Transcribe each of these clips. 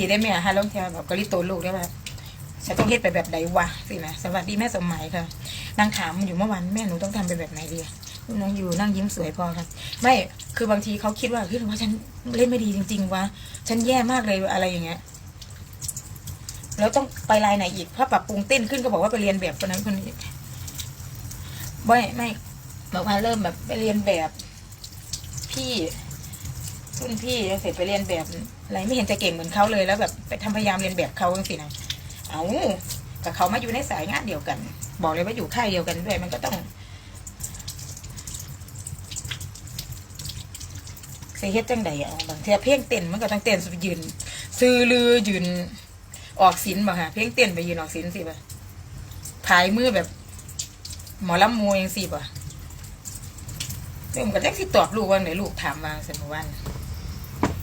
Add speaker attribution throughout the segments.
Speaker 1: ลีได้ไหมฮะลองเทียแบบกะลิโตลูกได้ป่ะฉันต้องเฮ็ดไปแบบใดวะสินะสวัสดีแม่สมหมายค่ะนางถามอยู่เมื่อวานแม่หนูต้องทำไปแบบไหนดีน้องอยู่นั่งยิ้มสวยพอค่ะไม่คือบางทีเขาคิดว่าคือว่าฉันเล่นไม่ดีจริง ๆวะฉันแย่มากเลยอะไรอย่างเงี้ยแล้วต้องไปลายไหนอีกถ้าปรับปรุงเต้นขึ้นก็บอกว่าไปเรียนแบบคนนั้นคนนี้ไม่ไม่บอกว่าเริ่มแบบไปเรียนแบบ พี่ รุ่นพี่เสร็จไปเรียนแบบอะไรไม่เห็นจะเก่งเหมือนเขาเลยแล้วแบบไปทำพยายามเรียนแบบเขาสินะเอากับเขามาอยู่ในสายงานเดียวกัน บอกเลยว่าอยู่ค่ายเดียวกันด้วยมันก็ต้องเสียเฮ็ดจังใดอะบางเทีเพลงเต้นมันก็ต้องเต้นสุดยืน ซื้อลือยืน ออกศิลป์บ่ค่ะเพลงเต้นไปยืนออกศิลป์สิบ่ะผายมือแบบ หมอลำมวยยังสิบ่ะเรื่องก็แจ็คสิตอบลูกว่าไหนลูกถามมาสมวัน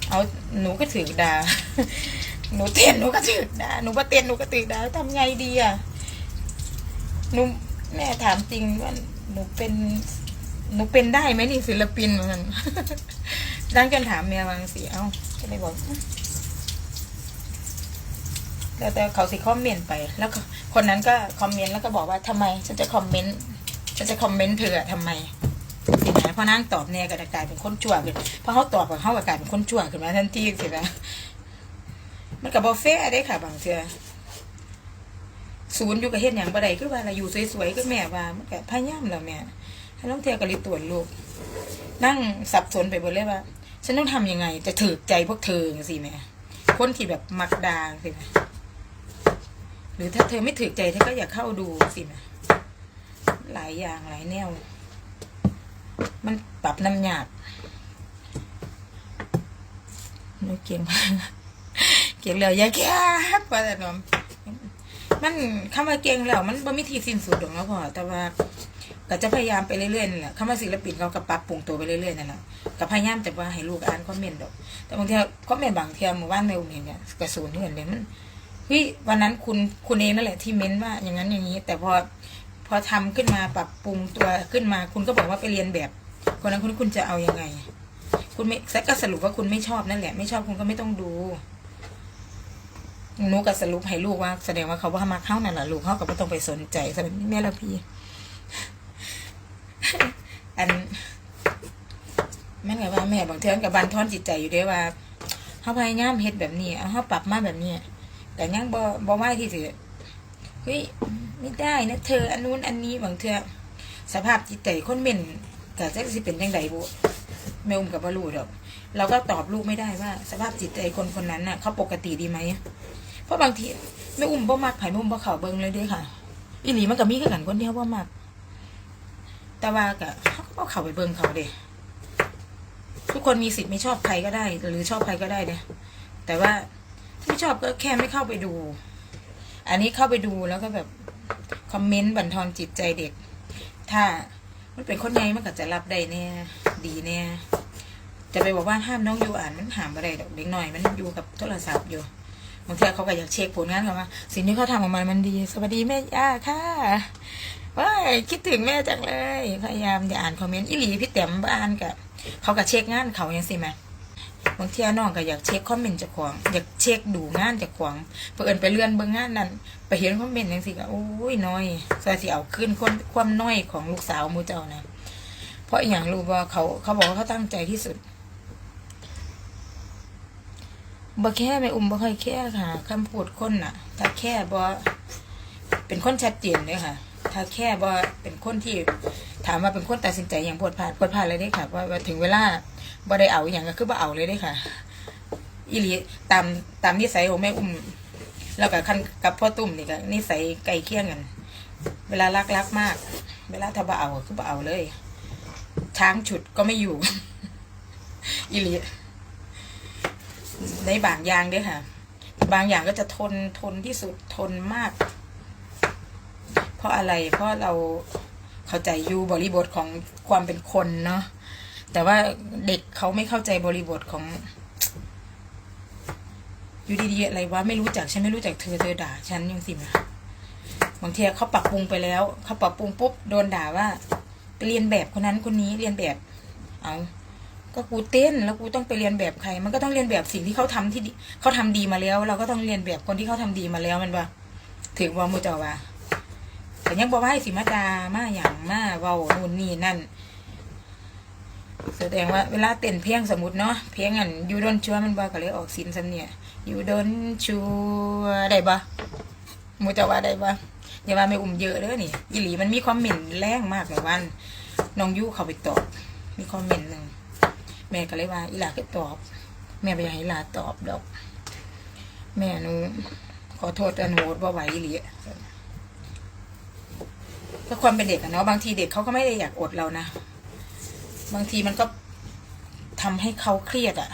Speaker 1: เอาหนูก็ถือดาหนูเต้นหนูก็ถือดาหนูว่าเต้นหนูก็ถือดาทำไงดีอะหนูแม่ถามจริงว่าหนูเป็นหนูเป็นได้ไหมนี่ศิลปินเหมือนกันดังจนถามเมียวาจังสิเอ้าก็เลยบอกแล้วแต่เขาสิคอมเมนต์ไป แล้วคนนั้นก็คอมเมนต์แล้วก็บอกว่าทำไมฉันจะคอมเมนต์ฉันจะคอมเมนต์เธออะทำไม พอนั่งตอบเนี่ยก็จะกลายเป็นคนชั่วขึ้นพอเขาตอบกับเขาก็กลายเป็นคนชั่วขึ้นมาทันทีสินะมันกับบอฟเฟ่ได้ค่ะ บางเทือศูนย์อยู่กับเฮ็ดอย่างบ่ได้คือว่าเราอยู่สวยๆก็แม่ว่ามันก็พยายามแล้วแม่ถ้าน้องเทียก็เลยตรวจลูก นั่งสับสนไปหมดเลยว่า ฉันต้องทำยังไง จะถือใจพวกเธอสิแม่คนที่แบบมักดาสิแม่หรือถ้าเธอไม่ถือใจเธอก็อย่าเข้าดูสินะหลายอย่างหลายแนว มันปรับน้ำหยาบหนูเก่งมากเก่งแล้วอย่าแค่ว่าแต่น้องมันคำว่าเก่งแล้วมันบ่มีที่สิ้นสุดหรอกนะพ่อแต่ว่าก็จะพยายามไปเรื่อยๆนั่นแหละคำว่าศิลปินเขาก็ปรับปรุงตัวไปเรื่อยๆนั่นแหละก็พยายามแต่ว่าให้ลูกอ่านคอมเมนต์ดอก แต่บางทีคอมเมนต์บางทีหมู่บ้านแมวเห็นเนี่ยกระสูนที่เห็นเลยมันเฮ้ยวันนั้นคุณคุณเองนั่นแหละที่เม้นว่าอย่างนั้นอย่างนี้ แต่พอ พอทำขึ้นมาปรับปรุงตัวขึ้นมา คุณก็บอกว่าไปเรียนแบบคนนั้นคุณคุณจะเอายังไง คุณไม่ก็สรุปว่าคุณไม่ชอบนั่นแหละ ไม่ชอบคุณก็ไม่ต้องดูหนูก็สรุปให้ลูกว่า แสดงว่าเขาว่ามาเข้านั่นแหละลูกเขาก็ไม่ต้องไปสนใจสำหรับแม่ละพี่ อันแม่กับว่าแม่บางเทือนกับบันทอนจิตใจอยู่ด้วยว่าเขาพยายามเฮ็ดแบบนี้เอาเขาปรับมาแบบนี้แต่ยังบ่บ่ไหวที่สิเฮ้ย ไม่ได้นะเธออันนู้นอันนี้บางเทื่อสภาพจิตใจคนเม่นก็จะสิเป็นจังไดบุแม่อุ้มกับบ่รู้ดอก เราก็ตอบลูกไม่ได้ว่า สภาพจิตใจคนคนนั้นน่ะเขาปกติดีไหมเพราะบางทีแม่อุ้มบ่มักไผแม่อุ้มบ่เข้าเบิงเลยด้ค่ะ อีหลีมันก็มีคือกันคนเดียวบ่มักแต่ว่าก็เขาก็บ่เข้าไปเบิงเขาเด้ทุกคนมีสิทธิ์ไม่ชอบใครก็ได้ หรือชอบใครก็ได้เด้แต่ว่าไม่ชอบก็แค่ไม่เข้าไปดู อันนี้เข้าไปดูแล้วก็แบบ คอมเมนต์บั่นทอนจิตใจเด็ก ถ้ามันเป็นคนใหญ่มันก็จะรับได้แน่ดีแน่จะไปบอกว่าห้ามน้องอยู่อ่านมันหามอะไรดอกเด็กหน่อย มันอยู่กับโทรศัพท์อยู่บางทีเขาก็อยากเช็คผลงานเขาว่าสิ่งที่เขาทำออกมามันดี สวัสดีแม่ย่าค่ะว้ายคิดถึงแม่จังเลย พยายามอย่าอ่านคอมเมนต์อีหลีพี่แต้มบ้านกับเขาก็เช็คงานเขาอย่างสิแม่ บางทีน้องก็อยากเช็คคอมเมนต์จากของอยากเช็คดูงานจากของเพื่อนไปเลื่อนเบิ่งงานนั้น ไปเห็นคอมเมนต์จังซี่ก็โอ้ยน้อยใส่สิเอาขึ้นคนความน้อยของลูกสาวมูเจ้านะเพราะอย่างรู้ว่าเขาเขาบอกว่าเขาตั้งใจที่สุดบ่แค่ไม่อุ้มบ่ค่อยแค่ค่ะคำพูดคนน่ะ ถ้าแค่บ่เป็นคนชัดเจนเลยค่ะ ถ้าแค่บ่เป็นคนที่ถามว่าเป็นคนตัดสินใจอย่างพวดพลาดพวดพลาดเลยได้ค่ะว่าถึงเวลา บ่ได้เอาอย่างก็คือบ่เอาเลยเด้ค่ะ อีหลีตามตามนิสัยของแม่อุ้ม แล้วก็คันกับพ่อตุ้มนี่ก็นิสัยใกล้เคียงกัน เวลารักรักมาก เวลาถ้าบ่เอาก็คือบ่เอาเลย ช้างฉุดก็ไม่อยู่ อีหลีในบางอย่างเด้วยค่ะ บางอย่างก็จะทนทนที่สุดทนมาก เพราะอะไรเพราะเราเข้าใจอยู่บริบทของความเป็นคนเนาะ แต่ว่าเด็กเขาไม่เข้าใจบริบทของอยู่ดีๆอะไรวะไม่รู้จักฉันไม่รู้จักเธอเธอด่าฉันยังสินะบางทีเขาปรับปรุงไปแล้วเขาปรับปรุงปุ๊บโดนด่าว่าไปเรียนแบบคนนั้นคนนี้เรียนแบบ เอาก็กูเต้นแล้วกูต้องไปเรียนแบบใคร มันก็ต้องเรียนแบบสิ่งที่เขาทำที่เขาทำดีมาแล้ว เราก็ต้องเรียนแบบคนที่เขาทำดีมาแล้วมันว่าถึงว่ามูเจ้าว่าแต่ยังบอกว่าให้สิมาดามาอย่างมาเว้านู่นนี่นั่น แสดงว่าเวลาเต้นเพลงสมมติเนาะเพลงอันยูดนชัวมันบ่ก็เลยออกสินสำเนี่ยยูดนชัวได้บ่มูจ้าว่าได้บ่อย่าว่าไม่อุ่มเยอะเด้อนี่อีหลีมันมีความเหม็นแรงมากในวันน้องยูเขาไปตอบ มีคอมเมนต์หนึ่งแม่ก็เลยว่าอีหลาก็ตอบ แม่ไปอยากให้อีหลาตอบดอก แม่หนูขอโทษอันโหดว่าไหวอีหลีก็ความเป็นเด็กอะเนาะบางทีเด็กเขาก็ไม่ได้อยากอดเรานะ บางทีมันก็ทำให้เขาเครียดอะ